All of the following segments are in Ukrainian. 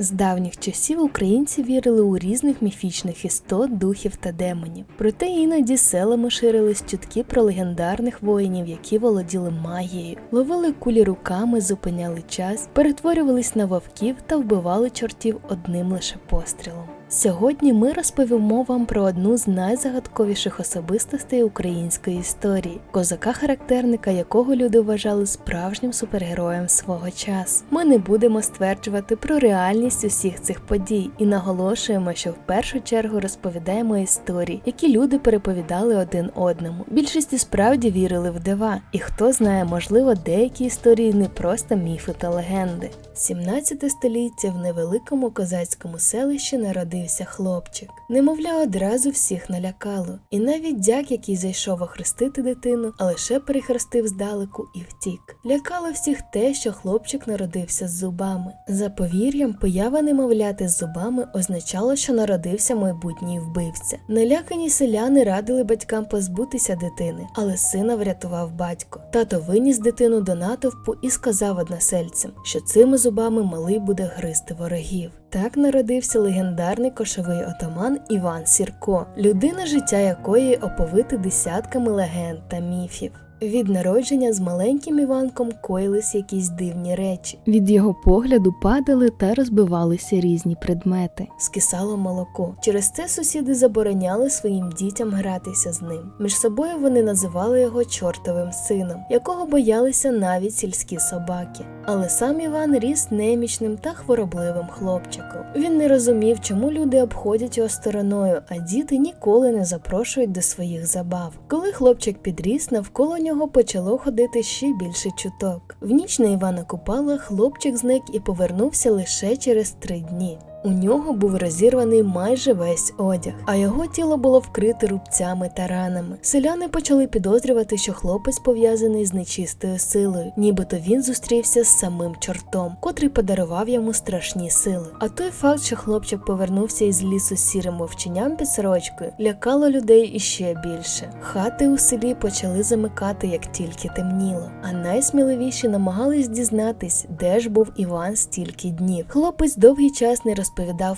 З давніх часів українці вірили у різних міфічних істот, духів та демонів. Проте іноді селами ширились чутки про легендарних воїнів, які володіли магією, ловили кулі руками, зупиняли час, перетворювались на вовків та вбивали чортів одним лише пострілом. Сьогодні ми розповімо вам про одну з найзагадковіших особистостей української історії, козака-характерника, якого люди вважали справжнім супергероєм свого часу. Ми не будемо стверджувати про реальність усіх цих подій і наголошуємо, що в першу чергу розповідаємо історії, які люди переповідали один одному. Більшість і справді вірили в дива, і хто знає, можливо, деякі історії не просто міфи та легенди. 17 століття в невеликому козацькому селищі народився хлопчик. Немовля одразу всіх налякало, і навіть дяк, який зайшов охрестити дитину, а лише перехрестив здалеку і втік. Лякало всіх те, що хлопчик народився з зубами. За повір'ям, поява немовляти з зубами означало, що народився майбутній вбивця. Налякані селяни радили батькам позбутися дитини, але сина врятував батько. Тато виніс дитину до натовпу і сказав односельцям, що цими зубами малий буде гризти ворогів. Так народився легендарний кошовий отаман Іван Сірко, людина життя якої оповите десятками легенд та міфів. Від народження з маленьким Іванком коїлись якісь дивні речі. Від його погляду падали та розбивалися різні предмети. Скисало молоко. Через це сусіди забороняли своїм дітям гратися з ним. Між собою вони називали його чортовим сином, якого боялися навіть сільські собаки. Але сам Іван ріс немічним та хворобливим хлопчиком. Він не розумів, чому люди обходять його стороною, а діти ніколи не запрошують до своїх забав. Коли хлопчик підріс, навколо нього почало ходити ще більше чуток. В ніч на Івана Купала хлопчик зник і повернувся лише через три дні. У нього був розірваний майже весь одяг, а його тіло було вкрите рубцями та ранами. Селяни почали підозрювати, що хлопець пов'язаний з нечистою силою, нібито він зустрівся з самим чортом, котрий подарував йому страшні сили. А той факт, що хлопчик повернувся із лісу з сірим вовченням під сорочкою, лякало людей іще більше. Хати у селі почали замикати, як тільки темніло. А найсміливіші намагались дізнатись, де ж був Іван стільки днів. Хлопець довгий час не розповідав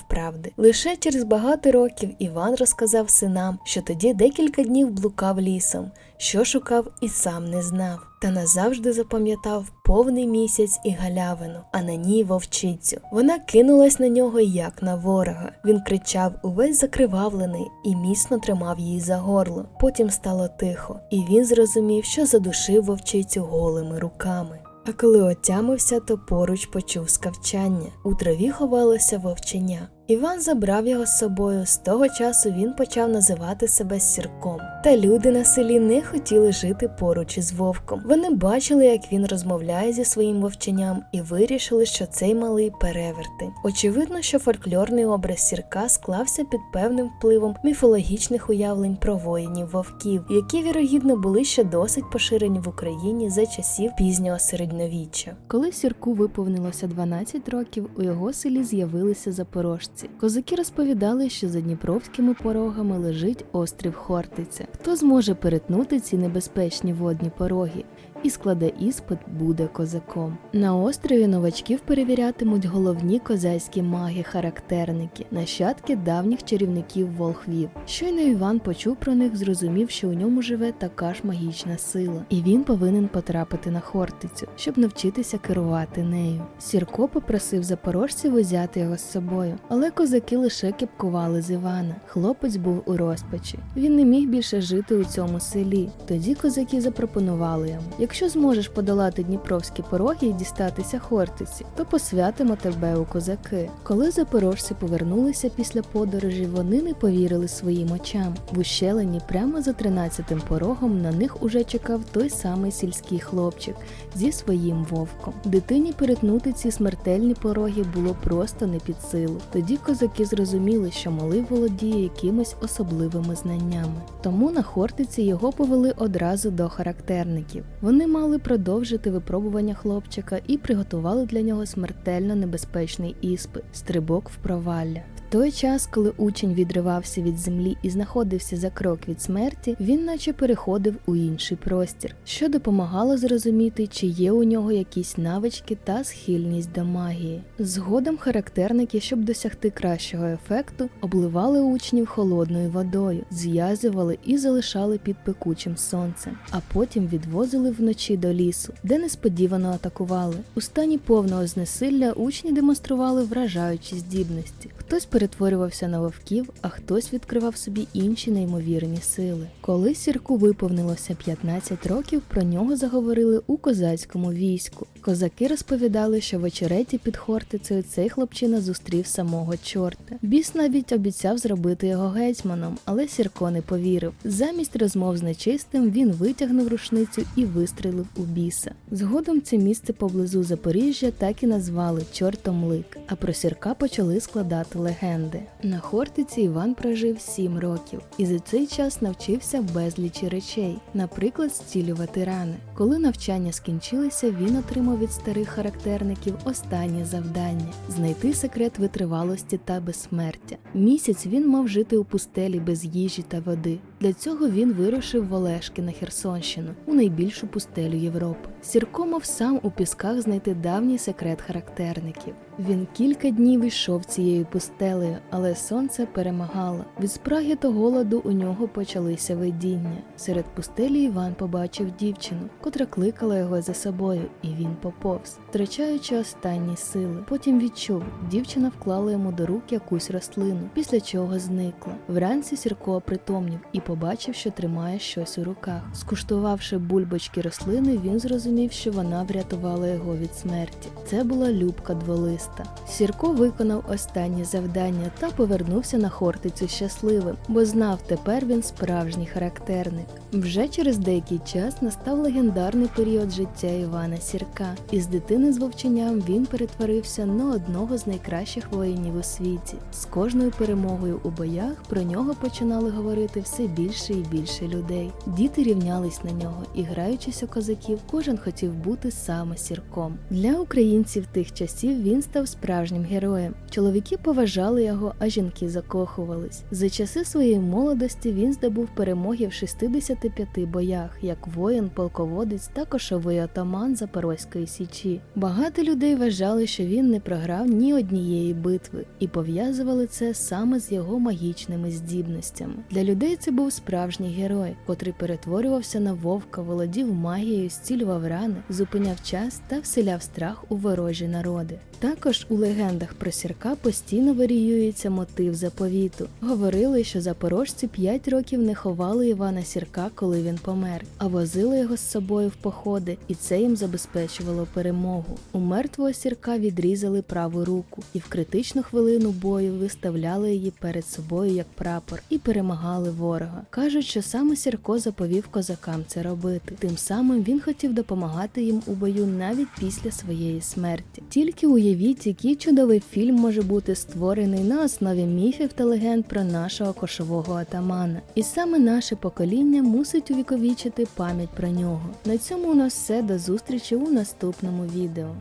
правди. Лише через багато років Іван розказав синам, що тоді декілька днів блукав лісом, що шукав і сам не знав. Та назавжди запам'ятав повний місяць і галявину, а на ній вовчицю. Вона кинулась на нього як на ворога. Він кричав увесь закривавлений і міцно тримав її за горло. Потім стало тихо, і він зрозумів, що задушив вовчицю голими руками. А коли отямився, то поруч почув скавчання. У траві ховалося вовченя. Іван забрав його з собою. З того часу він почав називати себе сірком. Та люди на селі не хотіли жити поруч із вовком. Вони бачили, як він розмовляє зі своїм вовченням, і вирішили, що цей малий перевертень. Очевидно, що фольклорний образ сірка склався під певним впливом міфологічних уявлень про воїнів вовків, які вірогідно були ще досить поширені в Україні за часів пізнього середньовіччя. Коли сірку виповнилося 12 років, у його селі з'явилися запорожці. Козаки розповідали, що за дніпровськими порогами лежить острів Хортиця. Хто зможе перетнути ці небезпечні водні пороги? І складе іспит буде козаком. На острові новачків перевірятимуть головні козацькі маги-характерники, нащадки давніх чарівників волхвів. Щойно Іван почув про них, зрозумів, що у ньому живе така ж магічна сила, і він повинен потрапити на Хортицю, щоб навчитися керувати нею. Сірко попросив запорожців узяти його з собою, але козаки лише кіпкували з Івана. Хлопець був у розпачі. Він не міг більше жити у цьому селі. Тоді козаки запропонували йому: якщо зможеш подолати дніпровські пороги і дістатися Хортиці, то посвятимо тебе у козаки. Коли запорожці повернулися після подорожі, вони не повірили своїм очам. В ущелині прямо за 13-тим порогом на них уже чекав той самий сільський хлопчик зі своїм вовком. Дитині перетнути ці смертельні пороги було просто не під силу. Тоді козаки зрозуміли, що малий володіє якимись особливими знаннями. Тому на Хортиці його повели одразу до характерників. Вони мали продовжити випробування хлопчика і приготували для нього смертельно небезпечний іспит стрибок в провалля. Той час, коли учень відривався від землі і знаходився за крок від смерті, він наче переходив у інший простір, що допомагало зрозуміти, чи є у нього якісь навички та схильність до магії. Згодом характерники, щоб досягти кращого ефекту, обливали учнів холодною водою, зв'язували і залишали під пекучим сонцем, а потім відвозили вночі до лісу, де несподівано атакували. У стані повного знесилля учні демонстрували вражаючі здібності. Хтось перетворювався на вовків, а хтось відкривав собі інші неймовірні сили. Коли сірку виповнилося 15 років, про нього заговорили у козацькому війську. Козаки розповідали, що в очереті під Хортицею цей хлопчина зустрів самого чорта. Біс навіть обіцяв зробити його гетьманом, але Сірко не повірив. Замість розмов з нечистим він витягнув рушницю і вистрелив у біса. Згодом це місце поблизу Запоріжжя так і назвали Чортом Лик, а про сірка почали складати легенди. На Хортиці Іван прожив 7 років і за цей час навчився безлічі речей, наприклад, зцілювати рани. Коли навчання скінчилися, він отримав від старих характерників останнє завдання знайти секрет витривалості та безсмертя. Місяць він мав жити у пустелі без їжі та води. Для цього він вирушив в Олешки на Херсонщину, у найбільшу пустелю Європи. Сірко мав сам у пісках знайти давній секрет характерників. Він кілька днів йшов цією пустелею, але сонце перемагало. Від спраги та голоду у нього почалися видіння. Серед пустелі Іван побачив дівчину, котра кликала його за собою, і він поповз, втрачаючи останні сили. Потім відчув, дівчина вклала йому до рук якусь рослину, після чого зникла. Вранці Сірко опритомнів і побачив, що тримає щось у руках. Скуштувавши бульбочки рослини, він зрозумів, що вона врятувала його від смерті. Це була любка дволиста. Сірко виконав останнє завдання та повернувся на Хортицю щасливим, бо знав, тепер він справжній характерник. Вже через деякий час настав легендарний період життя Івана Сірка, і з дитини з вовченням він перетворився на одного з найкращих воїнів у світі. З кожною перемогою у боях про нього починали говорити все більше і більше людей. Діти рівнялись на нього, і граючись у козаків, кожен хотів бути саме сірком. Для українців тих часів він став справжнім героєм. Чоловіки поважали його, а жінки закохувались. За часи своєї молодості він здобув перемоги в 65 боях, як воїн, полководець та кошовий отаман Запорозької січі. Багато людей вважали, що він не програв ні однієї битви, і пов'язували це саме з його магічними здібностями. Для людей це був справжній герой, котрий перетворювався на вовка, володів магією, зцілював рани, зупиняв час та вселяв страх у ворожі народи. Також у легендах про сірка постійно варіюється мотив заповіту. Говорили, що запорожці 5 років не ховали Івана Сірка, коли він помер, а возили його з собою в походи, і це їм забезпечувало перемогу. У мертвого сірка відрізали праву руку і в критичну хвилину бою виставляли її перед собою як прапор і перемагали ворога. Кажуть, що саме Сірко заповів козакам це робити. Тим самим він хотів допомагати їм у бою навіть після своєї смерті. Тільки уявіть, який чудовий фільм може бути створений на основі міфів та легенд про нашого кошового атамана. І саме наше покоління мусить увіковічити пам'ять про нього. На цьому у нас все до зустрічі у наступному відео.